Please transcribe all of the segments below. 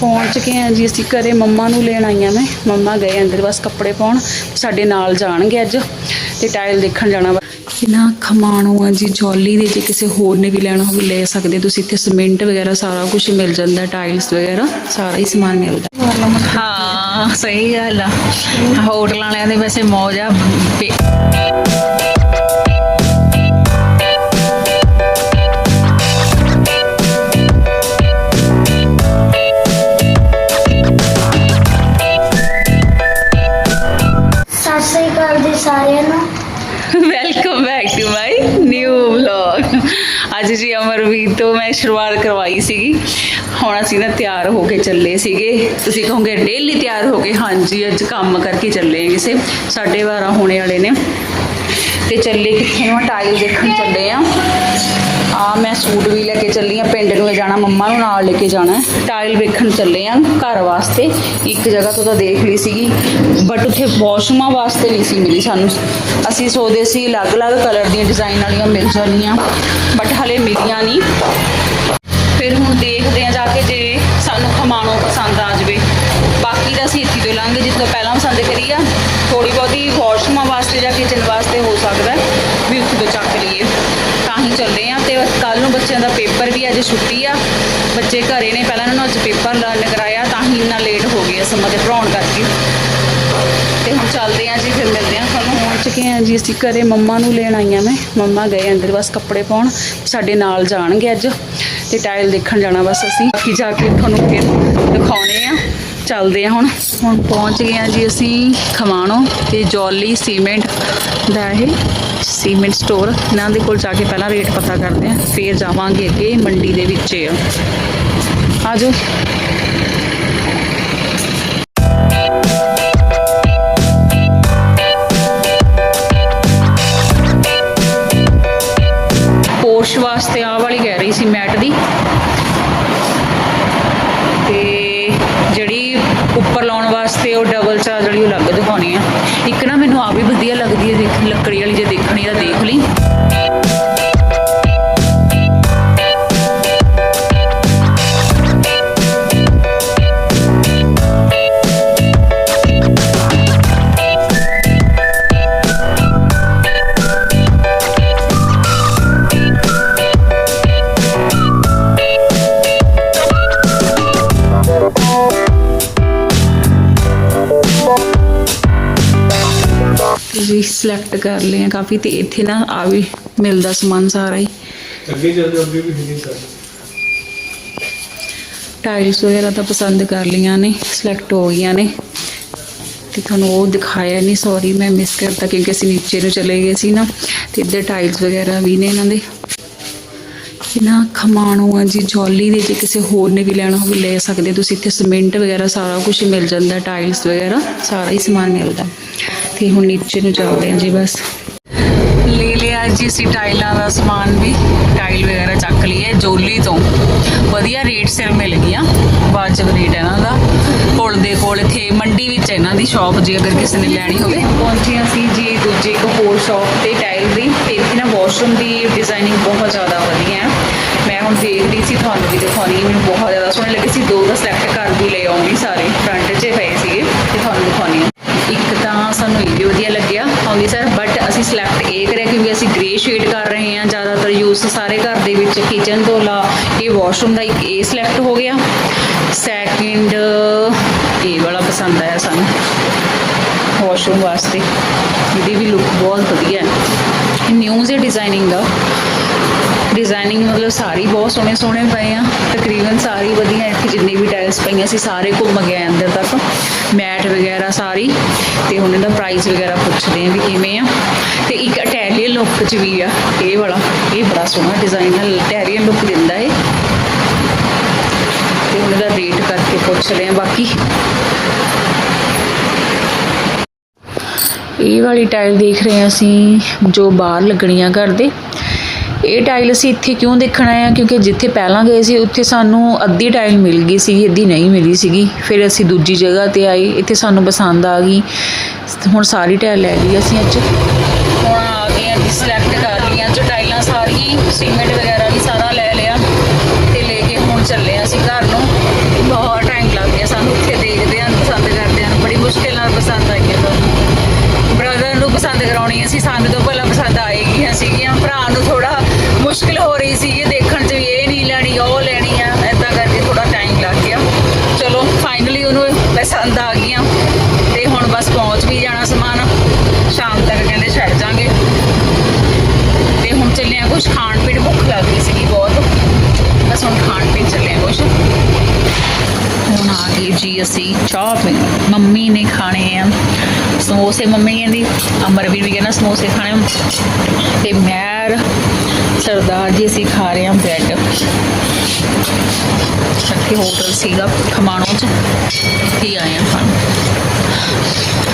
ਪਹੁੰਚ ਕੇ ਆ ਜੀ, ਅਸੀਂ ਘਰੇ ਮੰਮਾ ਨੂੰ ਲੈਣ ਆਈਆਂ ਮੈਂ। ਮੰਮਾ ਗਏ ਅੰਦਰ ਬਸ ਕੱਪੜੇ ਪਾਉਣ, ਸਾਡੇ ਨਾਲ ਜਾਣਗੇ ਅੱਜ ਤੇ ਟਾਇਲ ਦੇਖਣ ਜਾਣਾ ਵਾ। ਇਹਨਾਂ ਖਮਾਣੋ ਆ ਜੀ, ਜੌਲੀ ਦੇ ਜੇ ਕਿਸੇ ਹੋਰ ਨੇ ਵੀ ਲੈਣਾ ਹੋਵੇ, ਲੈ ਸਕਦੇ ਤੁਸੀਂ। ਇੱਥੇ ਸੀਮੈਂਟ ਵਗੈਰਾ ਸਾਰਾ ਕੁਝ ਮਿਲ ਜਾਂਦਾ, ਟਾਇਲਸ ਵਗੈਰਾ, ਸਾਰਾ ਹੀ ਸਮਾਨ ਮਿਲਦਾ। ਹਾਂ, ਸਹੀ ਗੱਲ ਆ। ਹੋਟਲ ਵਾਲਿਆਂ ਦੇ ਵੈਸੇ ਮੌਜ ਆ। Back to my new vlog ਅੱਜ ਜੀ ਅਮਰਵੀਰ ਤੋਂ ਮੈਂ ਸ਼ੁਰੂਆਤ ਕਰਵਾਈ ਸੀਗੀ। ਹੁਣ ਅਸੀਂ ਨਾ ਤਿਆਰ ਹੋ ਕੇ ਚੱਲੇ ਸੀਗੇ। ਤੁਸੀਂ ਕਹੋਗੇ ਡੇਲੀ ਤਿਆਰ ਹੋ ਕੇ? ਹਾਂਜੀ, ਅੱਜ ਕੰਮ ਕਰਕੇ ਚੱਲੇ ਹਾਂ ਕਿਸੇ। ਸਾਢੇ 12 ਹੋਣੇ ਵਾਲੇ ਨੇ। ਤੇ ਚੱਲੇ ਕਿੱਥੇ ਨੂੰ? ਟਾਇਲ ਦੇਖਣ ਚੱਲੇ ਆ। ਆ ਮੈਂ ਸੂਟ ਵੀ ਲੈ ਕੇ ਚੱਲੀ ਆ, ਪਿੰਡ ਨੂੰ ਜਾਣਾ, ਮੰਮਾ ਨੂੰ ਨਾਲ ਲੈ ਕੇ ਜਾਣਾ। ਹੈ। ਟਾਇਲ ਵੇਖਣ ਚੱਲੇ ਆ ਘਰ ਵਾਸਤੇ। ਇੱਕ ਜਗ੍ਹਾ ਤੋਂ ਤਾਂ ਦੇਖ ਲਈ ਸੀਗੀ ਬਟ ਉੱਥੇ ਵਾਸ਼ਰੂਮਾਂ ਵਾਸਤੇ ਨਹੀਂ ਸੀ ਮਿਲੀ ਸਾਨੂੰ। ਅਸੀਂ ਸੋਚਦੇ ਸੀ ਅਲੱਗ-ਅਲੱਗ ਕਲਰ ਦੀਆਂ ਡਿਜ਼ਾਈਨ ਵਾਲੀਆਂ ਮਿਲ ਜਾਣੀਆਂ ਬਟ ਹਲੇ ਮਿਲੀਆਂ ਨਹੀਂ। ਫਿਰ ਹੁਣ ਦੇਖਦੇ ਆ ਜਾ ਕੇ ਜੇ ਸਾਨੂੰ ਖਮਾਣੋ ਪਸੰਦ ਆ ਜਾਵੇ। ਬਾਕੀ ਤਾਂ ਅਸੀਂ ਇੱਥੇ ਤੋਂ ਹੀ ਲਾਂਗੇ ਜਿੱਥੋਂ ਪਹਿਲਾਂ ਪਸੰਦ ਕਰੀ ਆ ਪੇਪਰ ਛੁੱਟੀ ਆ। ਬੱਚੇ ਘਰੇ ਨੇ, ਪਹਿਲਾਂ ਇਹਨਾਂ ਨੂੰ ਅੱਜ ਪੇਪਰ ਲਰਨ ਕਰਾਇਆ ਤਾਂ ਹੀ ਇੰਨਾ ਲੇਟ ਹੋ ਗਿਆ ਸਮਾਂ ਤੇ ਪੜਾਉਣ ਕਰਕੇ। ਤੇ ਹੁਣ ਚੱਲਦੇ ਆ ਜੀ, ਫਿਰ ਮਿਲਦੇ ਆ ਤੁਹਾਨੂੰ। ਪਹੁੰਚ ਚੁੱਕੇ ਆ ਜੀ ਅਸੀਂ ਘਰੇ, ਮੰਮਾ ਨੂੰ ਲੈਣ ਆਈਆਂ ਮੈਂ। ਮੰਮਾ ਗਏ ਅੰਦਰ ਬਸ ਕੱਪੜੇ ਪਾਉਣ, ਸਾਡੇ ਨਾਲ ਜਾਣਗੇ ਅੱਜ। ਤੇ ਟਾਇਲ ਦੇਖਣ ਜਾਣਾ ਬਸ ਅਸੀਂ। ਬਾਕੀ ਜਾ ਕੇ ਤੁਹਾਨੂੰ ਫਿਰ ਦਿਖਾਉਣੇ ਆ। ਚੱਲਦੇ ਆ ਹੁਣ। ਹੁਣ ਪਹੁੰਚ ਗਏ ਆ ਜੀ ਅਸੀਂ ਖਮਾਣੋ ਤੇ ਜੌਲੀ ਸੀਮੈਂਟ ਦਾ ਇਹ ਸੀਮੈਂਟ ਸਟੋਰ ਇਹਨਾਂ ਦੇ ਕੋਲ ਜਾ ਕੇ ਪਹਿਲਾਂ ਰੇਟ ਪਤਾ ਕਰਦੇ ਆ ਫੇਰ ਜਾਵਾਂਗੇ ਅੱਗੇ ਮੰਡੀ ਦੇ ਵਿੱਚ। ਆ ਆਜੋ। ਪੋਰਸ਼ ਵਾਸਤੇ ਆਹ ਵਾਲੀ ਕਹਿ ਰਹੀ ਸੀ ਮੈਟ ਦੀ। ਤੇ ਜਿਹੜੀ ਉੱਪਰ ਲਾਉਣ ਵਾਸਤੇ ਉਹ ਡਬਲ ਚਾ ਜਿਹੜੀ ਉਹ ਅਲੱਗ ਦਿਖਾਉਣੀ ਆ। ਇੱਕ ਨਾ ਮੈਨੂੰ ਆ ਵੀ ਵਧੀਆ ਲੱਗਦੀ ਹੈ ਦੇਖ ਲੱਕੜੀ ਵਾਲੀ ਜੇ ਦੇਖਣੀ ਸਿਲੈਕਟ ਕਰ ਲਿਆ ਕਾਫੀ ਤੇ ਇੱਥੇ ਨਾ ਆ ਵੀ ਮਿਲਦਾ ਸਮਾਨ ਸਾਰਾ ਹੀ। ਅੱਗੇ ਚੱਲਦੇ ਅੱਗੇ ਵੀ ਨਹੀਂ ਸਰ ਟਾਇਲਸ ਵਗੈਰਾ ਤਾਂ ਪਸੰਦ ਕਰ ਲਈਆਂ ਨੇ ਸਿਲੈਕਟ ਹੋ ਗਈਆਂ ਨੇ। ਤੇ ਤੁਹਾਨੂੰ ਉਹ ਦਿਖਾਇਆ ਨਹੀਂ ਸੌਰੀ ਮੈਂ ਮਿਸ ਕਰਤਾ ਕਿਉਂਕਿ ਅਸੀਂ ਨੀਚੇ ਨੂੰ ਚਲੇ ਗਏ ਸੀ ਨਾ ਤੇ ਇੱਧਰ ਟਾਇਲਸ ਵਗੈਰਾ ਵੀ ਨੇ ਇਹਨਾਂ ਦੇ। ਇਹਨਾਂ ਖਮਾਣੋ ਆ ਜੀ ਜੌਲੀ ਦੇ ਜੇ ਕਿਸੇ ਹੋਰ ਨੇ ਵੀ ਲੈਣਾ ਹੋਵੇ ਲੈ ਸਕਦੇ ਤੁਸੀਂ। ਇੱਥੇ ਸੀਮੈਂਟ ਵਗੈਰਾ ਸਾਰਾ ਕੁਝ ਮਿਲ ਜਾਂਦਾ ਟਾਇਲਸ ਵਗੈਰਾ ਸਾਰਾ ਹੀ ਸਮਾਨ ਮਿਲਦਾ। ਤੇ ਹੁਣ ਨੀਚੇ ਨੂੰ ਚੱਲਦੇ ਹਾਂ ਜੀ ਬਸ। ਲੈ ਲਿਆ ਜੀ ਅਸੀਂ ਟਾਈਲਾਂ ਦਾ ਸਮਾਨ ਵੀ ਟਾਈਲ ਵਗੈਰਾ ਚੱਕ ਲਈ ਹੈ ਜੋਲੀ ਤੋਂ। ਵਧੀਆ ਰੇਟ ਸਿਰ ਮਿਲ ਗਿਆ ਵਾਜਬ ਰੇਟ ਹੈ ਇਹਨਾਂ ਦਾ। ਪੁਲ ਦੇ ਕੋਲ ਇੱਥੇ ਮੰਡੀ ਵਿੱਚ ਹੈ ਇਹਨਾਂ ਦੀ ਸ਼ਾਪ ਜੇ ਅਗਰ ਕਿਸੇ ਨੇ ਲੈਣੀ ਹੋਵੇ। ਪਹੁੰਚੇ ਅਸੀਂ ਜੀ ਦੂਜੀ ਇੱਕ ਹੋਰ ਸ਼ਾਪ ਤੇ ਟਾਈਲ ਦੀ। ਤੇ ਇੱਥੇ ਨਾ ਵਾਸ਼ਰੂਮ ਦੀ ਡਿਜ਼ਾਈਨਿੰਗ ਬਹੁਤ ਜ਼ਿਆਦਾ ਵਧੀਆ ਹੈ। ਮੈਂ ਹੁਣ ਦੇਖ ਰਹੀ ਸੀ ਤੁਹਾਨੂੰ ਵੀ ਦਿਖਾਉਣੀ ਮੈਨੂੰ ਬਹੁਤ ਜ਼ਿਆਦਾ ਸੋਹਣੇ ਲੱਗੇ ਸੀ। ਦੋ ਦਾ ਸਿਲੈਕਟ ਕਰ ਵੀ ਲੈ ਆਉਂਗੀ ਸਾਰੇ ਫਰੰਟ 'ਚ ਪਏ ਸੀਗੇ ਤੇ ਤੁਹਾਨੂੰ ਦਿਖਾਉਣੀ ਆ ਇੱਕ ਤਾਂ ਸਾਨੂੰ ਇਹ ਵੀ ਵਧੀਆ ਲੱਗਿਆ ਅੰਮ੍ਰਿਤਸਰ ਬਟ ਅਸੀਂ ਸਿਲੈਕਟ ਇਹ ਕਰਿਆ ਕਿਉਂਕਿ ਅਸੀਂ ਗ੍ਰੇ ਸ਼ੇਡ ਕਰ ਰਹੇ ਹਾਂ, ਜ਼ਿਆਦਾਤਰ ਯੂਜ਼ ਸਾਰੇ ਘਰ ਦੇ ਵਿੱਚ ਕਿਚਨ ਤੋਂ ਲਾ ਇਹ ਵਾਸ਼ਰੂਮ ਦਾ ਇੱਕ ਇਹ ਸਿਲੈਕਟ ਹੋ ਗਿਆ। ਸੈਕਿੰਡ ਇਹ ਵਾਲਾ ਪਸੰਦ ਆਇਆ ਸਾਨੂੰ ਵਾਸ਼ਰੂਮ ਵਾਸਤੇ। ਇਹਦੀ ਵੀ ਲੁੱਕ ਬਹੁਤ ਵਧੀਆ ਹੈ। ਨਿਊ ਜੇ ਡਿਜ਼ਾਈਨਿੰਗ ਦਾ ਡਿਜ਼ਾਈਨਿੰਗ ਮਤਲਬ ਸਾਰੀ ਬਹੁਤ ਸੋਹਣੇ ਸੋਹਣੇ ਪਏ ਆ। ਤਕਰੀਬਨ ਸਾਰੀ ਵਧੀਆ ਇੱਥੇ ਜਿੰਨੇ ਵੀ ਟਾਇਲਸ ਪਈਆਂ ਸੀ, ਸਾਰੇ ਘੁੰਮ ਗਏ ਅੰਦਰ ਤੱਕ। ਮੈਟ ਵਗੈਰਾ ਸਾਰੀ। ਤੇ ਹੁਣ ਇਹਦਾ ਪ੍ਰਾਈਸ ਵਗੈਰਾ ਪੁੱਛਦੇ ਆ ਵੀ ਕਿਵੇਂ ਆ। ਤੇ ਇੱਕ ਅਟੈਲੀਅਨ ਲੁੱਕ ਚ ਵੀ ਆ। ਇਹ ਵਾਲਾ, ਇਹ ਬੜਾ ਸੋਹਣਾ ਡਿਜ਼ਾਈਨ ਹੈ ਇਟਾਲੀਅਨ ਲੁੱਕ ਦਿੰਦਾ ਏ ਤੇ ਹੁਣ ਇਹਦਾ ਰੇਟ ਕਰਕੇ ਪੁੱਛਦੇ ਆ ਬਾਕੀ। ਇਹ ਵਾਲੀ ਟਾਇਲ ਦੇਖ ਰਹੇ ਹਾਂ ਅਸੀਂ, ਜੋ ਬਾਹਰ ਲੱਗਣੀਆਂ ਘਰ ਦੇ। ਇਹ ਟਾਈਲ ਅਸੀਂ ਇੱਥੇ ਕਿਉਂ ਦੇਖਣਾ ਆ ਕਿਉਂਕਿ ਜਿੱਥੇ ਪਹਿਲਾਂ ਗਏ ਸੀ, ਉੱਥੇ ਸਾਨੂੰ ਅੱਧੀ ਟਾਈਲ ਮਿਲ ਗਈ ਸੀ ਅੱਧੀ ਨਹੀਂ ਮਿਲੀ ਸੀਗੀ। ਫਿਰ ਅਸੀਂ ਦੂਜੀ ਜਗ੍ਹਾ ਤੇ ਆਏ, ਇੱਥੇ ਸਾਨੂੰ ਪਸੰਦ ਆ ਗਈ। ਹੁਣ ਸਾਰੀ ਟਾਈਲ ਲੈ ਲਈ ਅਸੀਂ ਅੱਜ। ਹੁਣ ਆ ਗਏ ਆ ਜੀ ਕਰ ਲਈਆਂ ਜੋ ਟਾਈਲਾਂ ਸਾਰੀਆਂ ਸੀਮੈਂਟ ਵਗੈਰਾ ਵੀ ਸਾਰਾ ਲੈ ਲਿਆ। ਤੇ ਲੈ ਕੇ ਹੁਣ ਚੱਲੇ ਅਸੀਂ ਘਰ ਨੂੰ। ਬਹੁਤ ਟਾਈਮ ਲੱਗ ਸਾਨੂੰ ਉੱਥੇ ਦੇਖਦੇ ਆਂ ਪਸੰਦ ਕਰਦੇ ਆਂ ਬੜੀ ਮੁਸ਼ਕਿਲ ਨਾਲ ਪਸੰਦ ਆਈਆਂ ਤੁਹਾਨੂੰ ਬ੍ਰਦਰ ਨੂੰ ਪਸੰਦ ਕਰਾਉਣੀ ਅਸੀਂ ਸਾਨੂੰ ਤੋਂ ਪਹਿਲਾਂ ਪਸੰਦ ਆਏਗੀ ਸੀਗੀਆਂ, ਭਰਾ ਨੂੰ ਜੀ ਅਸੀਂ ਚਾਹ ਪੀਣ ਮੰਮੀ ਨੇ ਖਾਣੇ ਆ ਸਮੋਸੇ ਮੰਮੀ ਕਹਿੰਦੀ ਅਮਰਵੀਰ ਵੀ ਕਹਿੰਦਾ ਸਮੋਸੇ ਖਾਣੇ ਆ। ਤੇ ਮੈਂ ਸਰਦਾਰ ਜੀ, ਅਸੀਂ ਖਾ ਰਹੇ ਹਾਂ ਬ੍ਰੈਡ ਇੱਥੇ ਹੋਟਲ ਸੀਗਾ ਖਮਾਣੋ ਚ। ਇੱਥੇ ਆਏ ਹਾਂ ਖਾਣ।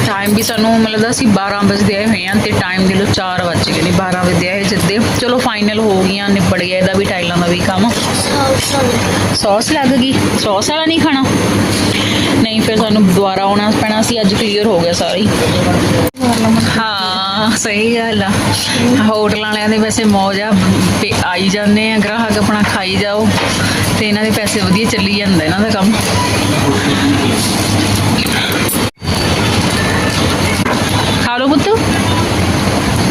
ਟਾਈਮ ਵੀ ਸਾਨੂੰ ਮਤਲਬ ਅਸੀਂ ਸੀ 12 ਵਜੇ ਆਏ ਹੋਏ ਹਾਂ ਤੇ ਟਾਈਮ ਦੇ ਲੋ 4 ਵੱਜ ਗਏ ਨੇ 12 ਵਜੇ ਆਏ ਜਿੱਦੇ। ਚਲੋ ਫਾਈਨਲ ਹੋ ਗਈਆਂ ਨਿਬੜ ਗਿਆ ਇਹਦਾ ਵੀ ਟਾਈਲਾਂ ਦਾ ਵੀ ਕੰਮ। ਸੌਸ ਲੱਗ ਗਈ। ਸੌਸ ਵਾਲਾ ਨਹੀਂ ਖਾਣਾ? ਨਹੀਂ, ਫਿਰ ਸਾਨੂੰ ਦੁਬਾਰਾ ਆਉਣਾ ਪੈਣਾ ਸੀ, ਅੱਜ ਕਲੀਅਰ ਹੋ ਗਿਆ ਸਾਰੀ। ਹਾਂ। ਸਹੀ ਗੱਲ ਆ। ਹੋਟਲਾਂ ਵਾਲਿਆਂ ਦੇ ਵੈਸੇ ਮੌਜ ਆ ਤੇ ਆਈ ਜਾਂਦੇ ਆ, ਗ੍ਰਾਹਕ ਆਪਣਾ ਖਾਈ ਜਾਓ, ਤੇ ਇਹਨਾਂ ਦੇ ਪੈਸੇ ਵਧੀਆ ਚੱਲੀ ਜਾਂਦਾ ਇਹਨਾਂ ਦਾ ਕੰਮ। ਖਾ ਲਓ ਪੁੱਤ।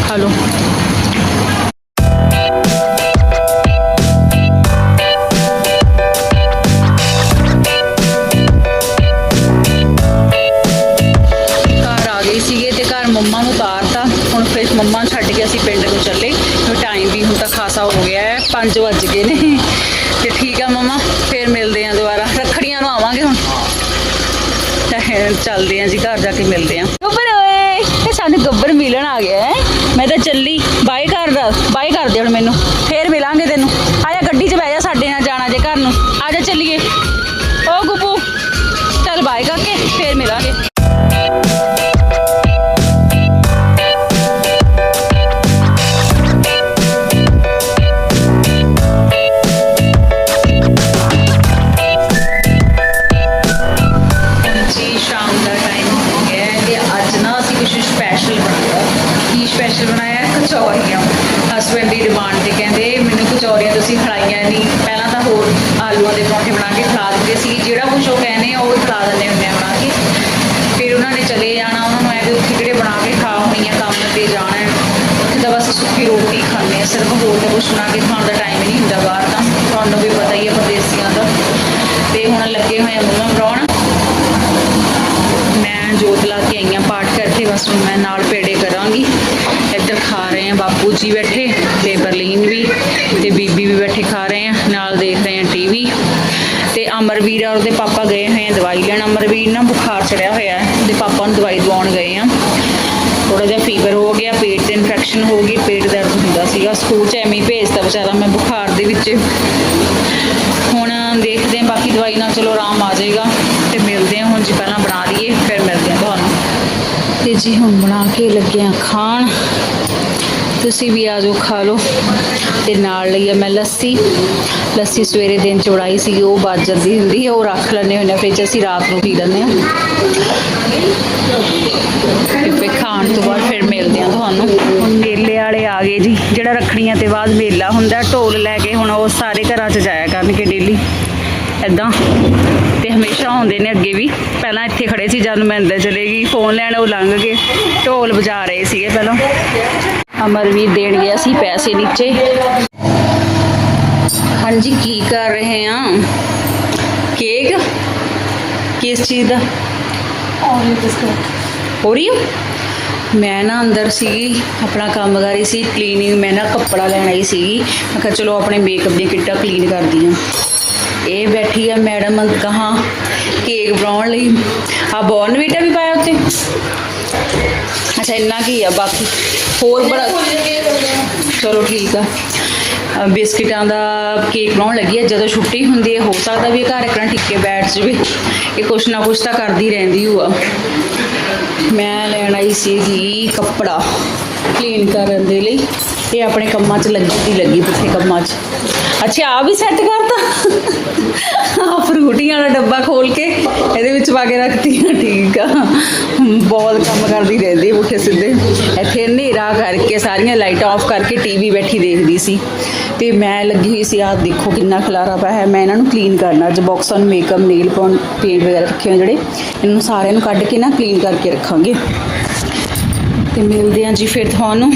ਖਾ ਲਓ। 5 ਵੱਜ ਗਏ ਨੇ। ਤੇ ਠੀਕ ਆ ਮੰਮਾ, ਫਿਰ ਮਿਲਦੇ ਆ ਦੁਬਾਰਾ। ਰੱਖੜੀਆਂ ਨੂੰ ਆਵਾਂਗੇ ਹੁਣ। ਚੱਲਦੇ ਆਂ ਜੀ, ਘਰ ਜਾ ਕੇ ਮਿਲਦੇ ਆਂ। ਗੱਬਰ ਓਏ, ਇਹ ਸਾਨੂੰ ਗੱਬਰ ਮਿਲਣ ਆ ਗਿਆ ਹੈ। ਮੈਂ ਤਾਂ ਚੱਲੀ। ਬਾਏ ਕਰ ਦਾ, ਬਾਏ ਕਰ ਦੇ ਹੁਣ ਮੈਨੂੰ। ਫੇਰ ਮਿਲਾਂਗੇ ਤੈਨੂੰ। ਆ ਜਾ, ਗੱਡੀ 'ਚ ਬਹਿ ਜਾ ਸਾਡੇ ਨਾਲ ਜਾਣਾ ਜੇ ਘਰ ਨੂੰ। ਆ ਜਾ, ਚੱਲੀਏ। ਓ ਗੁੱਬੂ ਚੱਲ ਬਾਏ ਕਰਕੇ ਫੇਰ ਮਿਲਾਂਗੇ। ਹੋਰ ਤਾਂ ਕੁਝ ਬਣਾ ਕੇ ਖਾਣ ਦਾ ਟਾਈਮ ਹੀ ਨਹੀਂ ਹੁੰਦਾ ਬਾਹਰ ਤਾਂ। ਤੁਹਾਨੂੰ ਵੀ ਪਤਾ ਹੀ ਹੈ ਪਰਦੇਸੀਆਂ ਦਾ। ਤੇ ਹੁਣ ਲੱਗੇ ਹੋਏ ਆ ਮੰਮਾ ਬਣਾਉਣ ਮੈਂ ਜੋਤ ਲਾ ਕੇ ਆਈਆਂ ਪਾਠ ਕਰਕੇ, ਬਸ ਹੁਣ ਮੈਂ ਨਾਲ ਪੇੜੇ ਕਰਾਂਗੀ। ਇੱਧਰ ਖਾ ਰਹੇ ਆ ਬਾਪੂ ਜੀ ਬੈਠੇ, ਤੇ ਬਰਲੀਨ ਵੀ, ਤੇ ਬੀਬੀ ਵੀ ਬੈਠੇ ਖਾ ਰਹੇ ਆ। ਨਾਲ ਦੇਖ ਰਹੇ ਆ ਟੀਵੀ। ਤੇ ਅਮਰਵੀਰ ਔਰ ਉਹਦੇ ਪਾਪਾ ਗਏ ਹੋਏ ਆ ਦਵਾਈ ਲੈਣ। ਅਮਰਵੀਰ ਨਾ ਬੁਖਾਰ ਚੜਿਆ ਹੋਇਆ ਹੈ ਉਹਦੇ ਪਾਪਾ ਨੂੰ ਦਵਾਈ ਦਵਾਉਣ ਗਏ ਆ। ਥੋੜਾ ਜਿਹਾ ਫੀਵਰ ਹੋ ਗਿਆ, ਪੇਟ ਤੇ ਇਨਫੈਕਸ਼ਨ ਹੋ ਗਈ, ਪੇਟ ਦਰਦ ਹੁੰਦਾ ਸੀਗਾ। ਸਕੂਲ ਚ ਐਵੇਂ ਹੀ ਭੇਜਤਾ ਵਿਚਾਰਾ ਮੈਂ ਬੁਖਾਰ ਦੇ ਵਿੱਚ। ਹੁਣ ਦੇਖਦੇ ਹਾਂ, ਬਾਕੀ ਦਵਾਈ ਨਾਲ ਚਲੋ ਆਰਾਮ ਆ ਜਾਏਗਾ ਤੇ ਮਿਲਦੇ ਹਾਂ ਹੁਣ ਜੀ, ਪਹਿਲਾਂ ਬਣਾ ਲਈਏ, ਫਿਰ ਮਿਲਦੇ ਹਾਂ ਤੁਹਾਨੂੰ। ਤੇ ਜੀ ਹੁਣ ਬਣਾ ਕੇ ਲੱਗੇ ਆ ਖਾਣ। ਤੁਸੀਂ ਵੀ ਆ ਜਾਓ, ਖਾ ਲਓ। ਤੇ ਨਾਲ ਲਈ ਆ ਮੈਂ ਲੱਸੀ। ਲੱਸੀ ਸਵੇਰੇ ਦਿਨ ਚ ਉੜਾਈ ਸੀ, ਉਹ ਬਚ ਜਾਂਦੀ ਹੁੰਦੀ ਹੈ ਉਹ ਰੱਖ ਲੈਂਦੇ ਹੁੰਦੇ ਆ ਫ੍ਰਿਜ ਅਸੀਂ ਰਾਤ ਨੂੰ ਪੀ ਲੈਂਦੇ ਆ। ਤੇ ਫਿਰ ਖਾਣ ਤੋਂ ਬਾਅਦ ਫਿਰ ਮਿਲਦੇ ਆ ਤੁਹਾਨੂੰ। ਹੁਣ ਮੇਲੇ ਵਾਲੇ ਆ ਗਏ ਜੀ, ਜਿਹੜਾ ਰੱਖੜੀਆਂ ਤੇ ਬਾਅਦ ਮੇਲਾ ਹੁੰਦਾ, ਢੋਲ ਲੈ ਕੇ ਹੁਣ ਉਹ ਸਾਰੇ ਘਰਾਂ 'ਚ ਜਾਇਆ ਕਰਨਗੇ ਡੇਲੀ ਐਦਾਂ ਤੇ ਹਮੇਸ਼ਾ ਆਉਂਦੇ ਨੇ ਅੱਗੇ ਵੀ। ਪਹਿਲਾਂ ਇੱਥੇ ਖੜੇ ਸੀ ਜਦ ਮੈਂ ਅੰਦਰ ਚਲੇ ਗਈ ਫੋਨ ਲੈਣ ਉਹ ਲੰਘ ਗਏ। ਢੋਲ ਵਜਾ ਰਹੇ ਸੀਗੇ ਪਹਿਲਾਂ। ਅਮਰਵੀਰ ਦੇਣ ਗਿਆ ਸੀ ਪੈਸੇ ਨੀਚੇ। ਹਾਂਜੀ ਕੀ ਕਰ ਰਹੇ ਆ? ਕੇਕ? ਕਿਸ ਚੀਜ਼ ਦਾ? ਓਰੀਓ ਮੈਂ ਨਾ ਅੰਦਰ ਸੀਗੀ। ਆਪਣਾ ਕੰਮ ਕਰ ਰਹੀ ਸੀ। ਕਲੀਨਿੰਗ ਮੈਂ ਨਾ ਕੱਪੜਾ ਲੈਣ ਆਈ ਸੀਗੀ। ਮੈਂ ਕਿਹਾ ਚਲੋ ਆਪਣੇ ਮੇਕਅਪ ਦੀਆਂ ਕਿੱਟਾਂ ਕਲੀਨ ਕਰਦੀ ਆ ਇਹ ਬੈਠੀ ਆ ਮੈਡਮ ਕਹਾਂ ਕੇਕ ਬਣਾਉਣ ਲਈ। ਆ ਬੋਰਨਵੀਟਾ ਵੀ ਪਾਇਆ ਉੱਤੇ? ਅੱਛਾ, ਇੰਨਾ ਕੀ ਆ, ਬਾਕੀ ਹੋਰ ਬੜਾ ਚਲੋ ਠੀਕ ਆ। ਬਿਸਕਿਟਾਂ ਦਾ ਕੇਕ ਬਣਾਉਣ ਲੱਗੀ ਹੈ ਜਦੋਂ ਛੁੱਟੀ ਹੁੰਦੀ ਹੈ ਹੋ ਸਕਦਾ ਵੀ ਘਰ ਇਕਣਾ ਟਿੱਕੇ ਬੈਠ ਜਵੇ। ਇਹ ਕੁਛ ਨਾ ਕੁਛ ਤਾਂ ਕਰਦੀ ਰਹਿੰਦੀ ਹੋਆ ਮੈਂ ਲੈਣ ਆਈ ਸੀਗੀ ਕੱਪੜਾ ਕਲੀਨ ਕਰਨ ਦੇ ਲਈ। ਇਹ ਆਪਣੇ ਕੰਮਾਂ 'ਚ ਲੱਗੀ ਦੀ ਲੱਗੀ ਪੁੱਠੇ ਕੰਮਾਂ 'ਚ। ਅੱਛਾ ਆ ਵੀ ਸੈੱਟ ਕਰਤਾ? ਆ ਫਰੂਟੀਆਂ ਵਾਲਾ ਡੱਬਾ ਖੋਲ ਕੇ ਇਹਦੇ ਵਿੱਚ ਪਾ ਕੇ ਰੱਖਤੀ ਆ, ਠੀਕ ਆ। ਬਹੁਤ ਕੰਮ ਕਰਦੀ ਰਹਿੰਦੀ ਪੁੱਠੇ ਸਿੱਧੇ। ਇੱਥੇ ਹਨੇਰਾ ਕਰਕੇ ਸਾਰੀਆਂ ਲਾਈਟਾਂ ਆਫ ਕਰਕੇ ਟੀਵੀ ਬੈਠੀ ਦੇਖਦੀ ਸੀ। ਤੇ ਮੈਂ ਲੱਗੀ ਹੋਈ ਸੀ ਆ ਦੇਖੋ ਕਿੰਨਾ ਖਲਾਰਾ ਪਿਆ ਹੈ। ਮੈਂ ਇਹਨਾਂ ਨੂੰ ਕਲੀਨ ਕਰਨਾ, ਅੱਜ ਬਾਕਸਾਂ ਨੂੰ ਮੇਕਅਪ ਨੇਲ ਪੇਂਟ ਵਗੈਰਾ ਰੱਖੇ ਹੋਏ ਜਿਹੜੇ। ਇਹਨੂੰ ਸਾਰਿਆਂ ਨੂੰ ਕੱਢ ਕੇ ਨਾ ਕਲੀਨ ਕਰਕੇ ਰੱਖਾਂਗੇ। ਤੇ ਮਿਲਦੇ ਹਾਂ ਜੀ ਫਿਰ ਤੁਹਾਨੂੰ।